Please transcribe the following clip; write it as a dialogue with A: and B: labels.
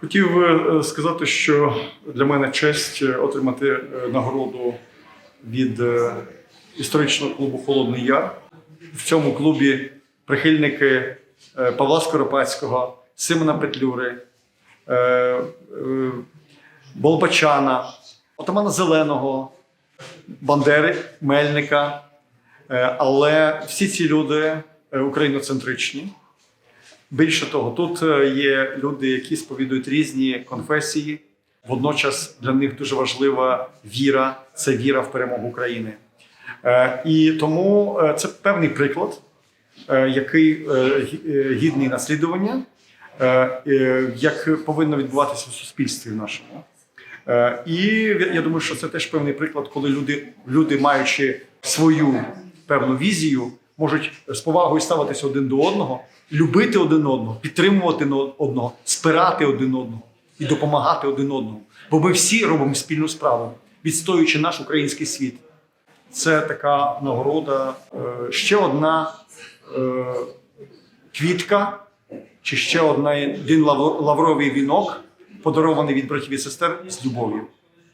A: Хотів е, сказати, що для мене честь е, отримати е, нагороду від історичного клубу Холодний Яр. В цьому клубі прихильники Павла Скоропадського, Симона Петлюри, Болбачана, Отамана Зеленого, Бандери, Мельника. Але всі ці люди україноцентричні. Більше того, тут е, є люди, які сповідують різні конфесії. Водночас для них дуже важлива віра це віра в перемогу України. Е, І тому е, це певний приклад, який гі- гідний наслідування, як повинно відбуватися в суспільстві нашому. І я думаю, що це теж певний приклад, коли люди, люди маючи свою певну візію, можуть з повагою ставитися один до одного, любити один одного, підтримувати одного, спирати один одного і допомагати один одному. Бо ми всі робимо спільну справу, відстоюючи наш український світ. Це така нагорода, е, ще одна е, квітка, чи ще один лав- лавровий вінок, подарований від братів і сестер з любов'ю.